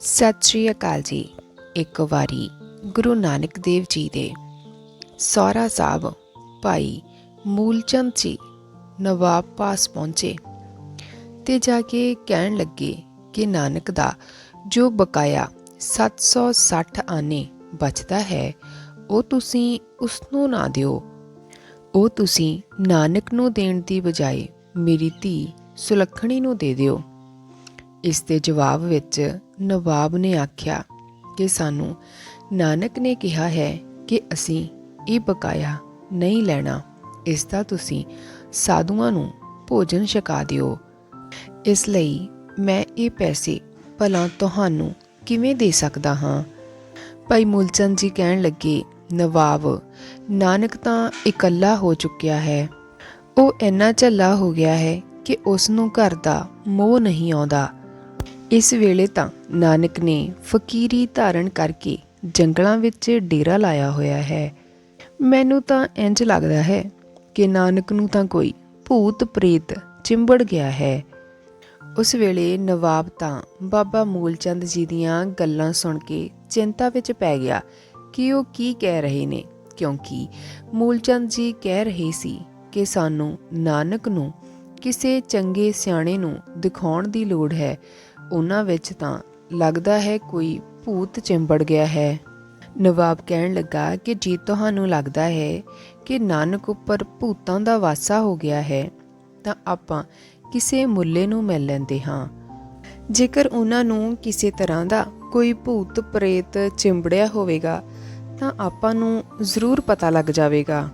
ਸਤਿ ਸ਼੍ਰੀ ਅਕਾਲ ਜੀ। ਇੱਕ ਵਾਰੀ ਗੁਰੂ ਨਾਨਕ ਦੇਵ ਜੀ ਦੇ ਸੌਰਾ ਸਾਹਿਬ ਭਾਈ ਮੂਲਚੰਦ ਜੀ ਨਵਾਬ ਪਾਸ ਪਹੁੰਚੇ ਤੇ ਜਾ ਕੇ ਕਹਿਣ ਲੱਗੇ ਕਿ ਨਾਨਕ ਦਾ ਜੋ ਬਕਾਇਆ 760 ਆਨੇ ਬਚਦਾ ਹੈ, ਉਹ ਤੁਸੀਂ ਉਸ ਨੂੰ ਨਾ ਦਿਓ। ਉਹ ਤੁਸੀਂ ਨਾਨਕ ਨੂੰ ਦੇਣ ਦੀ ਬਜਾਏ ਮੇਰੀ ਧੀ ਸੁਲੱਖਣੀ ਨੂੰ ਦੇ ਦਿਓ। ਇਸ ਦੇ ਜਵਾਬ ਵਿੱਚ ਨਵਾਬ ਨੇ ਆਖਿਆ ਕਿ ਸਾਨੂੰ ਨਾਨਕ ਨੇ ਕਿਹਾ ਹੈ ਕਿ ਅਸੀਂ ਇਹ ਬਕਾਇਆ ਨਹੀਂ ਲੈਣਾ। ਇਸ ਦਾ ਤੁਸੀਂ ਸਾਧੂਆਂ ਨੂੰ ਭੋਜਨ ਛਕਾ ਦਿਓ। ਇਸ ਲਈ ਮੈਂ ਇਹ ਪੈਸੇ ਭਲਾ ਤੁਹਾਨੂੰ ਕਿਵੇਂ ਦੇ ਸਕਦਾ ਹਾਂ? ਭਾਈ ਮੂਲਚੰਦ ਜੀ ਕਹਿਣ ਲੱਗੇ, ਨਵਾਬ, ਨਾਨਕ ਤਾਂ ਇਕੱਲਾ ਹੋ ਚੁੱਕਿਆ ਹੈ। ਉਹ ਇੰਨਾ ਝੱਲਾ ਹੋ ਗਿਆ ਹੈ ਕਿ ਉਸ ਨੂੰ ਘਰ ਦਾ ਮੋਹ ਨਹੀਂ ਆਉਂਦਾ। ਇਸ ਵੇਲੇ ਤਾਂ ਨਾਨਕ ਨੇ ਫਕੀਰੀ ਧਾਰਨ ਕਰਕੇ ਜੰਗਲਾਂ ਵਿੱਚ ਡੇਰਾ ਲਾਇਆ ਹੋਇਆ ਹੈ। ਮੈਨੂੰ ਤਾਂ ਇੰਜ ਲੱਗਦਾ ਹੈ ਕਿ ਨਾਨਕ ਨੂੰ ਤਾਂ ਕੋਈ ਭੂਤ ਪ੍ਰੇਤ ਚਿੰਬੜ ਗਿਆ ਹੈ। ਉਸ ਵੇਲੇ ਨਵਾਬ ਤਾਂ ਬਾਬਾ ਮੂਲਚੰਦ ਜੀ ਦੀਆਂ ਗੱਲਾਂ ਸੁਣ ਕੇ ਚਿੰਤਾ ਵਿੱਚ ਪੈ ਗਿਆ ਕਿ ਉਹ ਕੀ ਕਹਿ ਰਹੇ ਨੇ, ਕਿਉਂਕਿ ਮੂਲਚੰਦ ਜੀ ਕਹਿ ਰਹੇ ਸੀ ਕਿ ਸਾਨੂੰ ਨਾਨਕ ਨੂੰ ਕਿਸੇ ਚੰਗੇ ਸਿਆਣੇ ਨੂੰ ਦਿਖਾਉਣ ਦੀ ਲੋੜ ਹੈ ਉਹਨਾਂ ਵਿੱਚ ਤਾਂ ਲੱਗਦਾ ਹੈ ਕੋਈ ਭੂਤ ਚਿੰਬੜ ਗਿਆ ਹੈ। ਨਵਾਬ ਕਹਿਣ ਲੱਗਾ ਕਿ ਜੇ ਤੁਹਾਨੂੰ ਲੱਗਦਾ ਹੈ ਕਿ ਨਾਨਕ ਉੱਪਰ ਭੂਤਾਂ ਦਾ ਵਾਸਾ ਹੋ ਗਿਆ ਹੈ, ਤਾਂ ਆਪਾਂ ਕਿਸੇ ਮੁੱਲੇ ਨੂੰ ਮਿਲ ਲੈਂਦੇ ਹਾਂ। ਜੇਕਰ ਉਹਨਾਂ ਨੂੰ ਕਿਸੇ ਤਰ੍ਹਾਂ ਦਾ ਕੋਈ ਭੂਤ ਪ੍ਰੇਤ ਚਿੰਬੜਿਆ ਹੋਵੇਗਾ, ਤਾਂ ਆਪਾਂ ਨੂੰ ਜ਼ਰੂਰ ਪਤਾ ਲੱਗ ਜਾਵੇਗਾ।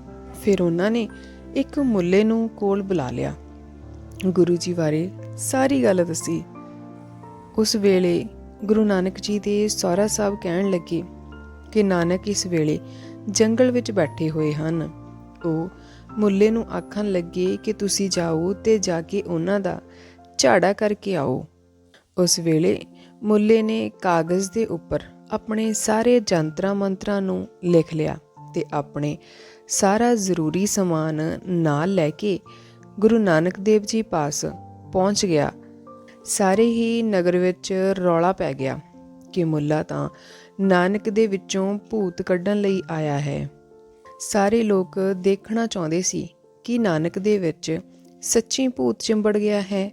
ਫਿਰ ਉਹਨਾਂ ਨੇ ਇੱਕ ਮੁੱਲੇ ਨੂੰ ਕੋਲ ਬੁਲਾ ਲਿਆ। ਗੁਰੂ ਜੀ ਬਾਰੇ ਸਾਰੀ ਗੱਲ ਦੱਸੀ। ਉਸ ਵੇਲੇ ਗੁਰੂ ਨਾਨਕ ਜੀ ਦੇ ਸਹੁਰਾ ਸਾਹਿਬ ਕਹਿਣ ਲੱਗੇ ਕਿ ਨਾਨਕ ਇਸ ਵੇਲੇ ਜੰਗਲ ਵਿੱਚ ਬੈਠੇ ਹੋਏ ਹਨ। ਉਹ ਮੁੱਲੇ ਨੂੰ ਆਖਣ ਲੱਗੇ ਕਿ ਤੁਸੀਂ ਜਾਓ ਤੇ ਜਾ ਕੇ ਉਹਨਾਂ ਦਾ ਝਾੜਾ ਕਰਕੇ ਆਓ। ਉਸ ਵੇਲੇ ਮੁੱਲੇ ਨੇ ਕਾਗਜ਼ ਦੇ ਉੱਪਰ ਆਪਣੇ ਸਾਰੇ ਜੰਤਰਾਂ ਮੰਤਰਾਂ ਨੂੰ ਲਿਖ ਲਿਆ ਤੇ ਆਪਣੇ ਸਾਰਾ ਜ਼ਰੂਰੀ ਸਮਾਨ ਨਾਲ ਲੈ ਕੇ ਗੁਰੂ ਨਾਨਕ ਦੇਵ ਜੀ ਪਾਸ ਪਹੁੰਚ ਗਿਆ ਸਾਰੇ ਹੀ ਨਗਰ ਵਿੱਚ ਰੌਲਾ ਪੈ ਗਿਆ ਕਿ ਮੁੱਲਾ ਤਾਂ ਨਾਨਕ ਦੇ ਵਿੱਚੋਂ ਭੂਤ ਕੱਢਣ ਲਈ ਆਇਆ ਹੈ। ਸਾਰੇ ਲੋਕ ਦੇਖਣਾ ਚਾਹੁੰਦੇ ਸੀ ਕਿ ਨਾਨਕ ਦੇ ਵਿੱਚ ਸੱਚੀ ਭੂਤ ਚਿੰਬੜ ਗਿਆ ਹੈ,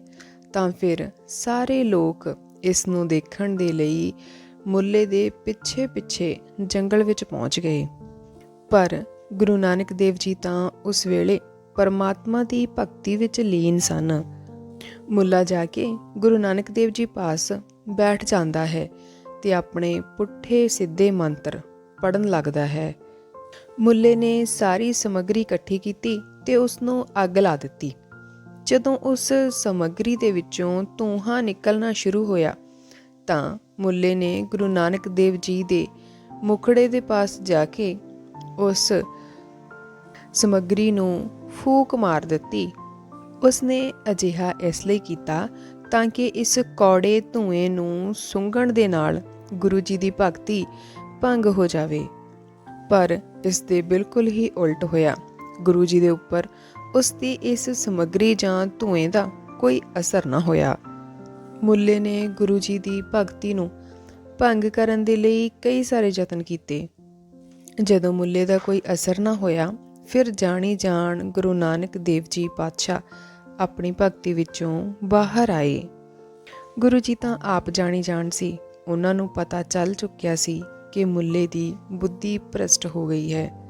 ਤਾਂ ਫਿਰ ਸਾਰੇ ਲੋਕ ਇਸ ਨੂੰ ਦੇਖਣ ਦੇ ਲਈ ਮੁੱਲੇ ਦੇ ਪਿੱਛੇ ਪਿੱਛੇ ਜੰਗਲ ਵਿੱਚ ਪਹੁੰਚ ਗਏ। ਪਰ ਗੁਰੂ ਨਾਨਕ ਦੇਵ ਜੀ ਤਾਂ ਉਸ ਵੇਲੇ ਪਰਮਾਤਮਾ ਦੀ ਭਗਤੀ ਵਿੱਚ ਲੀਨ ਸਨ। ਮੁੱਲਾ ਜਾ ਕੇ ਗੁਰੂ ਨਾਨਕ ਦੇਵ ਜੀ ਪਾਸ ਬੈਠ ਜਾਂਦਾ ਹੈ ਤੇ ਆਪਣੇ ਪੁੱਠੇ ਸਿੱਧੇ ਮੰਤਰ ਪੜਨ ਲੱਗਦਾ ਹੈ। ਮੁੱਲੇ ਨੇ ਸਾਰੀ ਸਮੱਗਰੀ ਇਕੱਠੀ ਕੀਤੀ ਤੇ ਉਸ ਨੂੰ ਅੱਗ ਲਾ ਦਿੱਤੀ। ਜਦੋਂ ਉਸ ਸਮੱਗਰੀ ਦੇ ਵਿੱਚੋਂ ਧੂਆਂ ਨਿਕਲਣਾ ਸ਼ੁਰੂ ਹੋਇਆ, ਤਾਂ ਮੁੱਲੇ ਨੇ ਗੁਰੂ ਨਾਨਕ ਦੇਵ ਜੀ ਦੇ ਮੁਖੜੇ ਦੇ ਪਾਸ ਜਾ ਕੇ ਉਸ ਸਮੱਗਰੀ ਨੂੰ ਫੂਕ ਮਾਰ ਦਿੱਤੀ ਉਸਨੇ ਅਜਿਹਾ ਇਸ ਲਈ ਕੀਤਾ ਤਾਂ ਕਿ ਇਸ ਕੌੜੇ ਧੂਏ ਨੂੰ ਸੁੰਘਣ ਦੇ ਨਾਲ ਗੁਰੂ ਜੀ ਦੀ ਭਗਤੀ ਭੰਗ ਹੋ ਜਾਵੇ। ਪਰ ਇਸ ਦੇ ਬਿਲਕੁਲ ਹੀ ਉਲਟ ਹੋਇਆ। ਗੁਰੂ ਜੀ ਦੇ ਉੱਪਰ ਉਸ ਦੀ ਇਸ ਸਮੱਗਰੀ ਜਾਂ ਧੂਏ ਦਾ ਕੋਈ ਅਸਰ ਨਾ ਹੋਇਆ। ਮੁੱਲੇ ਨੇ ਗੁਰੂ ਜੀ ਦੀ ਭਗਤੀ ਨੂੰ ਭੰਗ ਕਰਨ ਦੇ ਲਈ ਕਈ ਸਾਰੇ ਯਤਨ ਕੀਤੇ। ਜਦੋਂ ਮੁੱਲੇ ਦਾ ਕੋਈ ਅਸਰ ਨਾ ਹੋਇਆ, ਫਿਰ ਜਾਣੀ ਜਾਣ ਗੁਰੂ ਨਾਨਕ ਦੇਵ ਜੀ ਪਾਤਸ਼ਾਹ ਆਪਣੀ ਭਗਤੀ ਵਿੱਚੋਂ ਬਾਹਰ ਆਏ। ਗੁਰੂ ਜੀ ਤਾਂ ਆਪ ਜਾਣੀ ਜਾਣ ਸੀ। ਉਹਨਾਂ ਨੂੰ ਪਤਾ ਚੱਲ ਚੁੱਕਿਆ ਸੀ ਕਿ ਮੁੱਲੇ ਦੀ ਬੁੱਧੀ ਭ੍ਰਸ਼ਟ ਹੋ ਗਈ ਹੈ।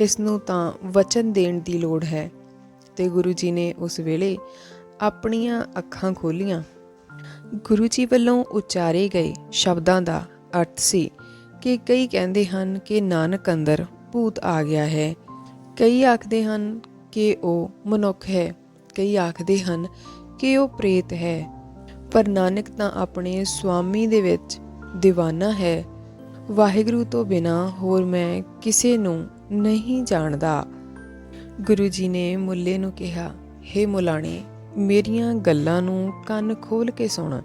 ਇਸ ਨੂੰ ਤਾਂ ਵਚਨ ਦੇਣ ਦੀ ਲੋੜ ਹੈ। ਤੇ ਗੁਰੂ ਜੀ ਨੇ ਉਸ ਵੇਲੇ ਆਪਣੀਆਂ ਅੱਖਾਂ ਖੋਲੀਆਂ। ਗੁਰੂ ਜੀ ਵੱਲੋਂ ਉਚਾਰੇ ਗਏ ਸ਼ਬਦਾਂ ਦਾ ਅਰਥ ਸੀ ਕਿ ਕਈ ਕਹਿੰਦੇ ਹਨ ਕਿ ਨਾਨਕ ਅੰਦਰ ਭੂਤ ਆ ਗਿਆ ਹੈ। ਕਈ ਆਖਦੇ ਹਨ ਕਿ ਉਹ ਮਨੁੱਖ ਹੈ। ਕਈ ਆਖਦੇ ਹਨ ਕਿ ਉਹ ਪ੍ਰੇਤ ਹੈ। ਪਰ ਨਾਨਕ ਤਾਂ ਆਪਣੇ ਸੁਆਮੀ ਦੇ ਵਿੱਚ دیਵਾਨਾ ਹੈ। ਵਾਹਿਗੁਰੂ ਤੋਂ ਬਿਨਾ ਹੋਰ ਮੈਂ ਕਿਸੇ ਨੂੰ ਨਹੀਂ ਜਾਣਦਾ। ਗੁਰੂ ਜੀ ਨੇ ਮੁੱਲੇ ਨੂੰ ਕਿਹਾ हे ਮੁਲਾਣੇ, ਮੇਰੀਆਂ ਗੱਲਾਂ ਨੂੰ ਕੰਨ ਖੋਲ ਕੇ ਸੁਣ।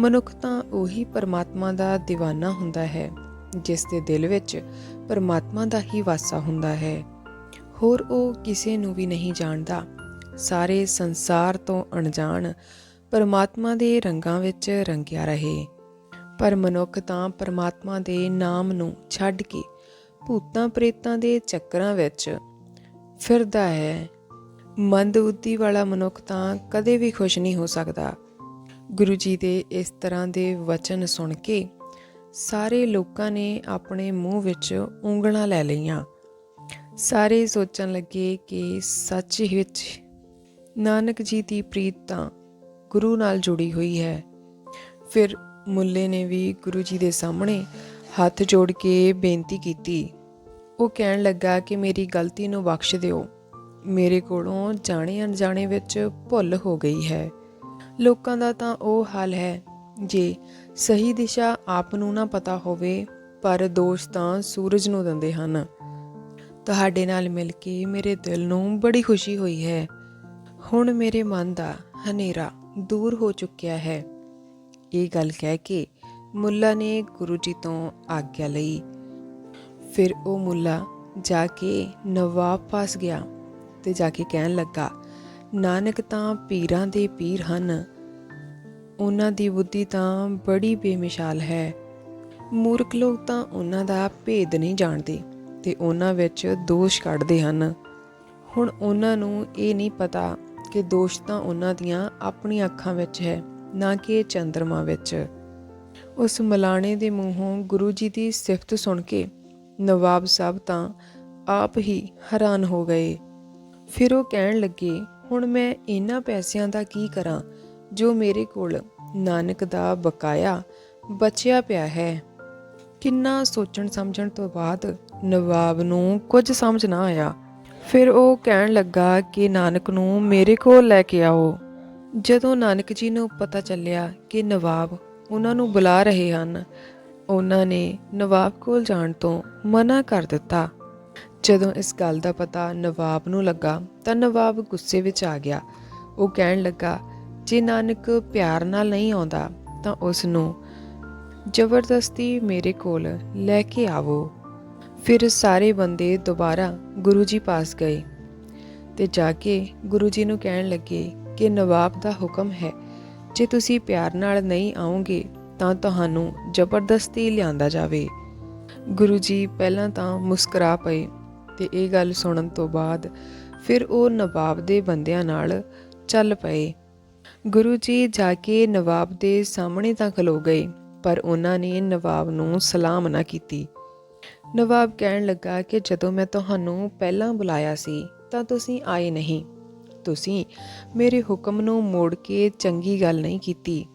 ਮਨੁੱਖ ਤਾਂ ਉਹੀ ਪਰਮਾਤਮਾ ਦਾ دیਵਾਨਾ ਹੁੰਦਾ ਹੈ, ਜਿਸ ਦੇ ਦਿਲ ਵਿੱਚ ਪਰਮਾਤਮਾ ਦਾ ਹੀ ਵਾਸਾ ਹੁੰਦਾ ਹੈ। ਹੋਰ ਉਹ ਕਿਸੇ ਨੂੰ ਵੀ ਨਹੀਂ ਜਾਣਦਾ। ਸਾਰੇ ਸੰਸਾਰ ਤੋਂ ਅਣਜਾਣ ਪਰਮਾਤਮਾ ਦੇ ਰੰਗਾਂ ਵਿੱਚ ਰੰਗਿਆ ਰਹੇ। ਪਰ ਮਨੁੱਖ ਤਾਂ ਪਰਮਾਤਮਾ ਦੇ ਨਾਮ ਨੂੰ ਛੱਡ ਕੇ ਭੂਤਾਂ ਪ੍ਰੇਤਾਂ ਦੇ ਚੱਕਰਾਂ ਵਿੱਚ ਫਿਰਦਾ ਹੈ। ਮੰਦਬੁੱਧੀ ਵਾਲਾ ਮਨੁੱਖ ਤਾਂ ਕਦੇ ਵੀ ਖੁਸ਼ ਨਹੀਂ ਹੋ ਸਕਦਾ। ਗੁਰੂ ਜੀ ਦੇ ਇਸ ਤਰ੍ਹਾਂ ਦੇ ਵਚਨ ਸੁਣ ਕੇ ਸਾਰੇ ਲੋਕਾਂ ਨੇ ਆਪਣੇ ਮੂੰਹ ਵਿੱਚ ਉਂਗਲਾਂ ਲੈ ਲਈਆਂ। ਸਾਰੇ ਸੋਚਣ ਲੱਗੇ ਕਿ ਸੱਚ ਵਿੱਚ ਨਾਨਕ ਜੀ ਦੀ ਪ੍ਰੀਤ ਤਾਂ ਗੁਰੂ ਨਾਲ ਜੁੜੀ ਹੋਈ ਹੈ। ਫਿਰ ਮੁੱਲੇ ਨੇ ਵੀ ਗੁਰੂ ਜੀ ਦੇ ਸਾਹਮਣੇ ਹੱਥ ਜੋੜ ਕੇ ਬੇਨਤੀ ਕੀਤੀ। ਉਹ ਕਹਿਣ ਲੱਗਾ ਕਿ ਮੇਰੀ ਗਲਤੀ ਨੂੰ ਬਖਸ਼ ਦਿਓ। ਮੇਰੇ ਕੋਲੋਂ ਜਾਣੇ ਅਣਜਾਣੇ ਵਿੱਚ ਭੁੱਲ ਹੋ ਗਈ ਹੈ। ਲੋਕਾਂ ਦਾ ਤਾਂ ਉਹ ਹਾਲ ਹੈ, ਜੇ ਸਹੀ ਦਿਸ਼ਾ ਆਪ ਨੂੰ ਨਾ ਪਤਾ ਹੋਵੇ, ਪਰ ਦੋਸ਼ ਤਾਂ ਸੂਰਜ ਨੂੰ ਦਿੰਦੇ ਹਨ। ਤੁਹਾਡੇ ਨਾਲ ਮਿਲ ਕੇ ਮੇਰੇ ਦਿਲ ਨੂੰ ਬੜੀ ਖੁਸ਼ੀ ਹੋਈ ਹੈ। ਹੁਣ ਮੇਰੇ ਮਨ ਦਾ ਹਨੇਰਾ ਦੂਰ ਹੋ ਚੁੱਕਿਆ ਹੈ। ਇਹ ਗੱਲ ਕਹਿ ਕੇ ਮੁੱਲਾ ਨੇ ਗੁਰੂ ਜੀ ਤੋਂ ਆਗਿਆ ਲਈ। ਫਿਰ ਉਹ ਮੁੱਲਾ ਜਾ ਕੇ ਨਵਾਬ ਪਾਸ ਗਿਆ ਤੇ ਜਾ ਕੇ ਕਹਿਣ ਲੱਗਾ, ਨਾਨਕ ਤਾਂ ਪੀਰਾਂ ਦੇ ਪੀਰ ਹਨ। ਉਹਨਾਂ ਦੀ ਬੁੱਧੀ ਤਾਂ ਬੜੀ ਬੇਮਿਸਾਲ ਹੈ। ਮੂਰਖ ਲੋਕ ਤਾਂ ਉਹਨਾਂ ਦਾ ਭੇਦ ਨਹੀਂ ਜਾਣਦੇ ਤੇ ਉਹਨਾਂ ਵਿੱਚ ਦੋਸ਼ ਕੱਢਦੇ ਹਨ। ਹੁਣ ਉਹਨਾਂ ਨੂੰ ਇਹ ਨਹੀਂ ਪਤਾ ਕਿ ਦੋਸ਼ ਤਾਂ ਉਹਨਾਂ ਦੀਆਂ ਆਪਣੀਆਂ ਅੱਖਾਂ ਵਿੱਚ ਹੈ, ਨਾ ਕਿ ਚੰਦਰਮਾ ਵਿੱਚ। ਉਸ ਮਲਾਣੇ ਦੇ ਮੂੰਹੋਂ ਗੁਰੂ ਜੀ ਦੀ ਸਿਫਤ ਸੁਣ ਕੇ ਨਵਾਬ ਸਾਹਿਬ ਤਾਂ ਆਪ ਹੀ ਹੈਰਾਨ ਹੋ ਗਏ। ਫਿਰ ਉਹ ਕਹਿਣ ਲੱਗੇ, ਹੁਣ ਮੈਂ ਇਹਨਾਂ ਪੈਸਿਆਂ ਦਾ ਕੀ ਕਰਾਂ, ਜੋ ਮੇਰੇ ਕੋਲ ਨਾਨਕ ਦਾ ਬਕਾਇਆ ਬਚਿਆ ਪਿਆ ਹੈ? ਕਿੰਨਾ ਸੋਚਣ ਸਮਝਣ ਤੋਂ ਬਾਅਦ ਨਵਾਬ ਨੂੰ ਕੁਝ ਸਮਝ ਨਾ ਆਇਆ। ਫਿਰ ਉਹ ਕਹਿਣ ਲੱਗਾ ਕਿ ਨਾਨਕ ਨੂੰ ਮੇਰੇ ਕੋਲ ਲੈ ਕੇ ਆਓ। ਜਦੋਂ ਨਾਨਕ ਜੀ ਨੂੰ ਪਤਾ ਚੱਲਿਆ ਕਿ ਨਵਾਬ ਉਹਨਾਂ ਨੂੰ ਬੁਲਾ ਰਹੇ ਹਨ, ਉਹਨਾਂ ਨੇ ਨਵਾਬ ਕੋਲ ਜਾਣ ਤੋਂ ਮਨਾ ਕਰ ਦਿੱਤਾ। ਜਦੋਂ ਇਸ ਗੱਲ ਦਾ ਪਤਾ ਨਵਾਬ ਨੂੰ ਲੱਗਾ ਤਾਂ ਨਵਾਬ ਗੁੱਸੇ ਵਿੱਚ ਆ ਗਿਆ। ਉਹ ਕਹਿਣ ਲੱਗਾ, ਜੇ ਨਾਨਕ ਪਿਆਰ ਨਾਲ ਨਹੀਂ ਆਉਂਦਾ ਤਾਂ ਉਸ ਨੂੰ ਜ਼ਬਰਦਸਤੀ ਮੇਰੇ ਕੋਲ ਲੈ ਕੇ ਆਵੋ। ਫਿਰ ਸਾਰੇ ਬੰਦੇ ਦੁਬਾਰਾ ਗੁਰੂ ਜੀ ਪਾਸ ਗਏ ਤੇ ਜਾ ਕੇ ਗੁਰੂ ਜੀ ਨੂੰ ਕਹਿਣ ਲੱਗੇ ਕਿ ਨਵਾਬ ਦਾ ਹੁਕਮ ਹੈ, ਜੇ ਤੁਸੀਂ ਪਿਆਰ ਨਾਲ ਨਹੀਂ ਆਓਗੇ ਤਾਂ ਤੁਹਾਨੂੰ ਜ਼ਬਰਦਸਤੀ ਲਿਆਂਦਾ ਜਾਵੇ। ਗੁਰੂ ਜੀ ਪਹਿਲਾਂ ਤਾਂ ਮੁਸਕਰਾ ਪਏ ਤੇ ਇਹ ਗੱਲ ਸੁਣਨ ਤੋਂ ਬਾਅਦ ਫਿਰ ਉਹ ਨਵਾਬ ਦੇ ਬੰਦਿਆਂ ਨਾਲ ਚੱਲ ਪਏ। ਗੁਰੂ ਜੀ ਜਾ ਕੇ ਨਵਾਬ ਦੇ ਸਾਹਮਣੇ ਤਾਂ ਖਲੋ ਗਏ, ਪਰ ਉਹਨਾਂ ਨੇ ਨਵਾਬ ਨੂੰ ਸਲਾਮ ਨਾ ਕੀਤੀ। ਨਵਾਬ ਕਹਿਣ ਲੱਗਾ ਕਿ ਜਦੋਂ ਮੈਂ ਤੁਹਾਨੂੰ ਪਹਿਲਾਂ ਬੁਲਾਇਆ ਸੀ, ਤਾਂ ਤੁਸੀਂ ਆਏ ਨਹੀਂ। ਤੁਸੀਂ ਮੇਰੇ ਹੁਕਮ ਨੂੰ ਮੋੜ ਕੇ ਚੰਗੀ ਗੱਲ ਨਹੀਂ ਕੀਤੀ।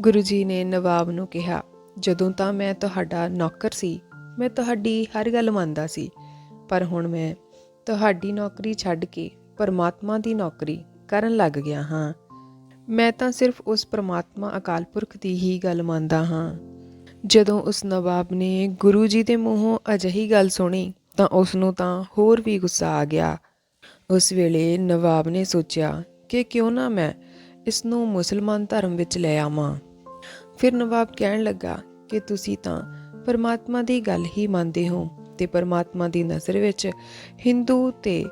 ਗੁਰੂ ਜੀ ਨੇ ਨਵਾਬ ਨੂੰ ਕਿਹਾ, ਜਦੋਂ ਤਾਂ ਮੈਂ ਤੁਹਾਡਾ ਨੌਕਰ ਸੀ, ਮੈਂ ਤੁਹਾਡੀ ਹਰ ਗੱਲ ਮੰਨਦਾ ਸੀ, ਪਰ ਹੁਣ ਮੈਂ ਤੁਹਾਡੀ ਨੌਕਰੀ ਛੱਡ ਕੇ ਪਰਮਾਤਮਾ ਦੀ ਨੌਕਰੀ ਕਰਨ ਲੱਗ ਗਿਆ ਹਾਂ। ਮੈਂ ਤਾਂ ਸਿਰਫ ਉਸ ਪਰਮਾਤਮਾ ਅਕਾਲ ਪੁਰਖ ਦੀ ਹੀ ਗੱਲ ਮੰਨਦਾ ਹਾਂ। ਜਦੋਂ ਉਸ ਨਵਾਬ ਨੇ ਗੁਰੂ ਜੀ ਦੇ ਮੂੰਹੋਂ ਅਜਿਹੀ ਗੱਲ ਸੁਣੀ ਤਾਂ ਉਸ ਨੂੰ ਤਾਂ ਹੋਰ ਵੀ ਗੁੱਸਾ ਆ ਗਿਆ। ਉਸ ਵੇਲੇ ਨਵਾਬ ਨੇ ਸੋਚਿਆ ਕਿ ਕਿਉਂ ਨਾ ਮੈਂ ਇਸ ਨੂੰ ਮੁਸਲਮਾਨ ਧਰਮ ਵਿੱਚ ਲੈ ਆਵਾਂ। ਫਿਰ ਨਵਾਬ ਕਹਿਣ ਲੱਗਾ ਕਿ ਤੁਸੀਂ ਤਾਂ ਪਰਮਾਤਮਾ ਦੀ ਗੱਲ ਹੀ ਮੰਨਦੇ ਹੋ ਤੇ ਪਰਮਾਤਮਾ ਦੀ ਨਜ਼ਰ ਵਿੱਚ ਹਿੰਦੂ ਤੇ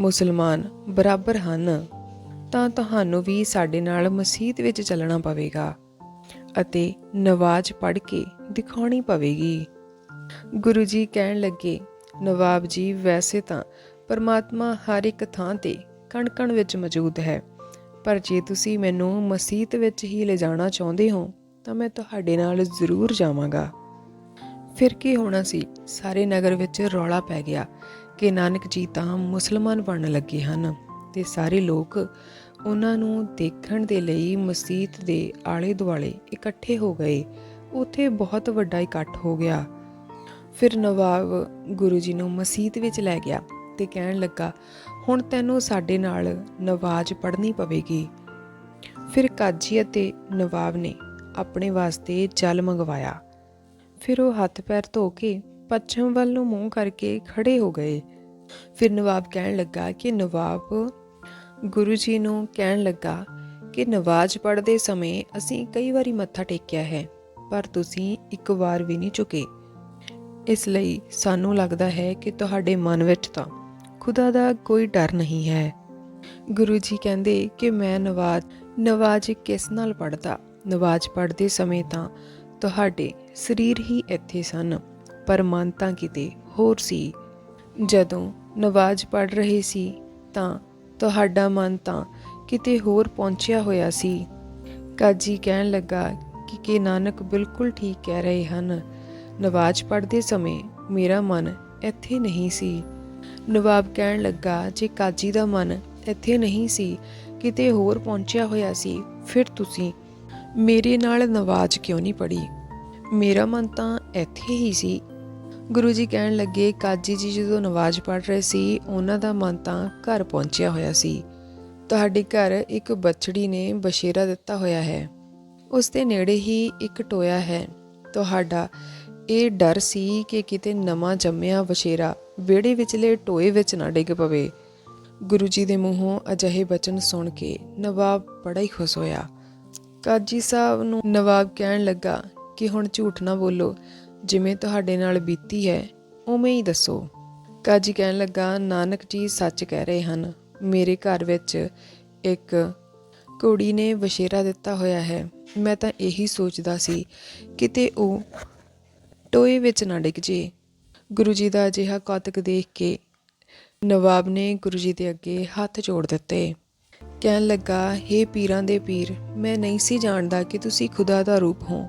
ਮੁਸਲਮਾਨ ਬਰਾਬਰ ਹਨ, ਤਾਂ ਤੁਹਾਨੂੰ ਵੀ ਸਾਡੇ ਨਾਲ ਮਸਜਿਦ ਵਿੱਚ ਚੱਲਣਾ ਪਵੇਗਾ। ਅਤੇ ਨਵਾਜ਼ ਪੜ੍ਹ ਕੇ ਦਿਖਾਉਣੀ ਪਵੇਗੀ। ਗੁਰੂ ਜੀ ਕਹਿਣ ਲੱਗੇ, ਨਵਾਬ ਜੀ, ਵੈਸੇ ਤਾਂ ਪਰਮਾਤਮਾ ਹਰ ਇੱਕ ਥਾਂ ਤੇ ਕਣ-ਕਣ ਵਿੱਚ ਮੌਜੂਦ ਹੈ, ਪਰ ਜੇ ਤੁਸੀਂ ਮੈਨੂੰ ਮਸੀਤ ਵਿੱਚ ਹੀ ਲਿਜਾਣਾ ਚਾਹੁੰਦੇ ਹੋ, ਤਾਂ ਮੈਂ ਤੁਹਾਡੇ ਨਾਲ ਜ਼ਰੂਰ ਜਾਵਾਂਗਾ। ਫਿਰ ਕੀ ਹੋਣਾ ਸੀ? ਸਾਰੇ ਨਗਰ ਵਿੱਚ ਰੌਲਾ ਪੈ ਗਿਆ ਕਿ ਨਾਨਕ ਜੀ ਤਾਂ ਮੁਸਲਮਾਨ ਬਣਨ ਲੱਗੇ ਹਨ ਤੇ ਸਾਰੇ ਲੋਕ ਉਹਨਾਂ ਨੂੰ ਦੇਖਣ ਦੇ ਲਈ ਮਸਜਿਦ ਦੇ ਆਲੇ ਦੁਆਲੇ ਇਕੱਠੇ ਹੋ ਗਏ। ਉੱਥੇ ਬਹੁਤ ਵੱਡਾ ਇਕੱਠ ਹੋ ਗਿਆ। ਫਿਰ ਨਵਾਬ ਗੁਰੂ ਜੀ ਨੂੰ ਮਸਜਿਦ ਵਿੱਚ ਲੈ ਗਿਆ ਤੇ ਕਹਿਣ ਲੱਗਾ, ਹੁਣ ਤੈਨੂੰ ਸਾਡੇ ਨਾਲ ਨਵਾਜ਼ ਪੜ੍ਹਨੀ ਪਵੇਗੀ। ਫਿਰ ਕਾਜੀ ਅਤੇ ਨਵਾਬ ਨੇ ਆਪਣੇ ਵਾਸਤੇ ਜਲ ਮੰਗਵਾਇਆ। ਫਿਰ ਉਹ ਹੱਥ ਪੈਰ ਧੋ ਕੇ ਪੱਛਮ ਵੱਲ ਨੂੰ ਮੂੰਹ ਕਰਕੇ ਖੜੇ ਹੋ ਗਏ। ਫਿਰ ਨਵਾਬ ਕਹਿਣ ਲੱਗਾ ਕਿ ਨਵਾਬ ਗੁਰੂ ਜੀ ਨੂੰ ਕਹਿਣ ਲੱਗਾ ਕਿ ਨਵਾਜ਼ ਪੜ੍ਹਦੇ ਸਮੇਂ ਅਸੀਂ ਕਈ ਵਾਰੀ ਮੱਥਾ ਟੇਕਿਆ ਹੈ, ਪਰ ਤੁਸੀਂ ਇੱਕ ਵਾਰ ਵੀ ਨਹੀਂ ਝੁਕੇ। ਇਸ ਲਈ ਸਾਨੂੰ ਲੱਗਦਾ ਹੈ ਕਿ ਤੁਹਾਡੇ ਮਨ ਵਿੱਚ ਤਾਂ ਖੁਦਾ ਦਾ ਕੋਈ ਡਰ ਨਹੀਂ ਹੈ। ਗੁਰੂ ਜੀ ਕਹਿੰਦੇ ਕਿ ਮੈਂ ਨਵਾਜ਼ ਨਵਾਜ਼ ਕਿਸ ਨਾਲ ਪੜਦਾ ਨਵਾਜ਼ ਪੜ੍ਹਦੇ ਸਮੇਂ ਤਾਂ ਤੁਹਾਡੇ ਸਰੀਰ ਹੀ ਇੱਥੇ ਸਨ, ਪਰ ਮਨ ਤਾਂ ਕਿਤੇ ਹੋਰ ਸੀ। ਜਦੋਂ ਨਵਾਜ਼ ਪੜ ਰਹੇ ਸੀ ਤਾਂ ਤੁਹਾਡਾ ਮਨ ਤਾਂ ਕਿਤੇ ਹੋਰ ਪਹੁੰਚਿਆ ਹੋਇਆ ਸੀ। ਕਾਜੀ ਕਹਿਣ ਲੱਗਾ ਕਿ ਕਿ ਨਾਨਕ ਬਿਲਕੁਲ ਠੀਕ ਕਹਿ ਰਹੇ ਹਨ। ਨਵਾਜ਼ ਪੜ੍ਹਦੇ ਸਮੇਂ ਮੇਰਾ ਮਨ ਇੱਥੇ ਨਹੀਂ ਸੀ। ਨਵਾਬ ਕਹਿਣ ਲੱਗਾ, ਜੇ ਕਾਜੀ ਦਾ ਮਨ ਇੱਥੇ ਨਹੀਂ ਸੀ, ਕਿਤੇ ਹੋਰ ਪਹੁੰਚਿਆ ਹੋਇਆ ਸੀ, ਫਿਰ ਤੁਸੀਂ ਮੇਰੇ ਨਾਲ ਨਵਾਜ਼ ਕਿਉਂ ਨਹੀਂ ਪੜੀ ਮੇਰਾ ਮਨ ਤਾਂ ਇੱਥੇ ਹੀ ਸੀ ਗੁਰੂ ਜੀ ਕਹਿਣ ਲੱਗੇ, ਕਾਜੀ ਜੀ ਜਦੋਂ ਨਵਾਜ਼ ਪੜ੍ਹ ਰਹੇ ਸੀ, ਉਹਨਾਂ ਦਾ ਮਨ ਤਾਂ ਘਰ ਪਹੁੰਚਿਆ ਹੋਇਆ ਸੀ। ਤੁਹਾਡੇ ਘਰ ਇੱਕ ਬਛੜੀ ਨੇ ਬਸ਼ੇਰਾ ਦਿੱਤਾ ਹੋਇਆ ਹੈ। ਉਸ ਦੇ ਨੇੜੇ ਹੀ ਇੱਕ ਟੋਇਆ ਹੈ। ਤੁਹਾਡਾ ਇਹ ਡਰ ਸੀ ਕਿ ਕਿਤੇ ਨਵਾਂ ਜੰਮਿਆ ਵਸ਼ੇਰਾ ਵਿਹੜੇ ਵਿਚਲੇ ਟੋਏ ਵਿੱਚ ਨਾ ਡਿੱਗ ਪਵੇ। ਗੁਰੂ ਜੀ ਦੇ ਮੂੰਹੋਂ ਅਜਿਹੇ ਬਚਨ ਸੁਣ ਕੇ ਨਵਾਬ ਬੜਾ ਹੀ ਖੁਸ਼ ਹੋਇਆ। ਕਾਜੀ ਸਾਹਿਬ ਨੂੰ ਨਵਾਬ ਕਹਿਣ ਲੱਗਾ ਕਿ ਹੁਣ ਝੂਠ ਨਾ ਬੋਲੋ। ਜਿਵੇਂ ਤੁਹਾਡੇ ਨਾਲ ਬੀਤੀ ਹੈ, ਉਵੇਂ ਹੀ ਦੱਸੋ। ਕਾਜੀ ਕਹਿਣ ਲੱਗਾ, ਨਾਨਕ ਜੀ ਸੱਚ ਕਹਿ ਰਹੇ ਹਨ। ਮੇਰੇ ਘਰ ਵਿੱਚ ਇੱਕ ਕੁੜੀ ਨੇ ਵਸ਼ੇਰਾ ਦਿੱਤਾ ਹੋਇਆ ਹੈ। ਮੈਂ ਤਾਂ ਇਹੀ ਸੋਚਦਾ ਸੀ ਕਿਤੇ ਉਹ ਟੋਏ ਵਿੱਚ ਨਾ ਡਿੱਗ ਜੇ। ਗੁਰੂ ਜੀ ਦਾ ਅਜਿਹਾ ਕੌਤਕ ਦੇਖ ਕੇ ਨਵਾਬ ਨੇ ਗੁਰੂ ਜੀ ਦੇ ਅੱਗੇ ਹੱਥ ਜੋੜ ਦਿੱਤੇ। ਕਹਿਣ ਲੱਗਾ हे ਪੀਰਾਂ ਦੇ ਪੀਰ, ਮੈਂ ਨਹੀਂ ਸੀ ਜਾਣਦਾ ਕਿ ਤੁਸੀਂ ਖੁਦਾ ਦਾ ਰੂਪ ਹੋ।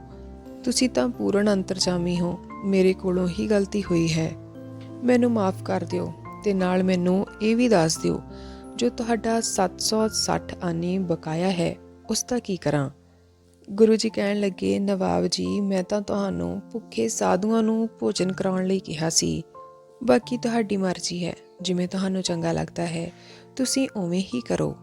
ਤੁਸੀਂ ਤਾਂ ਪੂਰਨ ਅੰਤਰਜਾਮੀ ਹੋ। ਮੇਰੇ ਕੋਲੋਂ ਹੀ ਗਲਤੀ ਹੋਈ ਹੈ। ਮੈਨੂੰ ਮਾਫ ਕਰ ਦਿਓ ਤੇ ਨਾਲ ਮੈਨੂੰ ਇਹ ਵੀ ਦੱਸ ਦਿਓ, ਜੋ ਤੁਹਾਡਾ 760 ਆਨੇ ਬਕਾਇਆ ਹੈ, ਉਸ ਦਾ ਕੀ ਕਰਾਂ? ਗੁਰੂ ਜੀ ਕਹਿਣ ਲੱਗੇ, ਨਵਾਬ ਜੀ, ਮੈਂ ਤਾਂ ਤੁਹਾਨੂੰ ਭੁੱਖੇ ਸਾਧੂਆਂ ਨੂੰ ਭੋਜਨ ਕਰਾਉਣ ਲਈ ਕਿਹਾ ਸੀ। ਬਾਕੀ ਤੁਹਾਡੀ ਮਰਜ਼ੀ ਹੈ, ਜਿਵੇਂ ਤੁਹਾਨੂੰ ਚੰਗਾ ਲੱਗਦਾ ਹੈ, ਤੁਸੀਂ ਉਵੇਂ ਹੀ ਕਰੋ।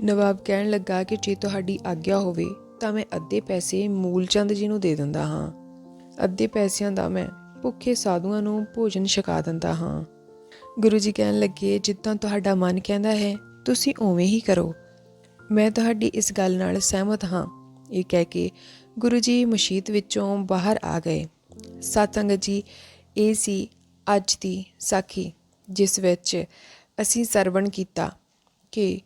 ਨਵਾਬ ਕਹਿਣ ਲੱਗਾ ਕਿ ਜੇ ਤੁਹਾਡੀ ਆਗਿਆ ਹੋਵੇ ਤਾਂ ਮੈਂ ਅੱਧੇ ਪੈਸੇ ਮੂਲਚੰਦ ਜੀ ਨੂੰ ਦੇ ਦਿੰਦਾ ਹਾਂ। ਅੱਧੇ ਪੈਸਿਆਂ ਦਾ ਮੈਂ ਭੁੱਖੇ ਸਾਧੂਆਂ ਨੂੰ ਭੋਜਨ ਛਕਾ ਦਿੰਦਾ ਹਾਂ। ਗੁਰੂ ਜੀ ਕਹਿਣ ਲੱਗੇ, ਜਿੱਦਾਂ ਤੁਹਾਡਾ ਮਨ ਕਹਿੰਦਾ ਹੈ, ਤੁਸੀਂ ਉਵੇਂ ਹੀ ਕਰੋ। ਮੈਂ ਤੁਹਾਡੀ ਇਸ ਗੱਲ ਨਾਲ ਸਹਿਮਤ ਹਾਂ। ਇਹ ਕਹਿ ਕੇ ਗੁਰੂ ਜੀ ਮਸਜਿਦ ਵਿੱਚੋਂ ਬਾਹਰ ਆ ਗਏ। ਸਤਸੰਗਤ ਜੀ, ਇਹ ਸੀ ਅੱਜ ਦੀ ਸਾਖੀ, ਜਿਸ ਵਿੱਚ ਅਸੀਂ ਸਰਵਣ ਕੀਤਾ ਕਿ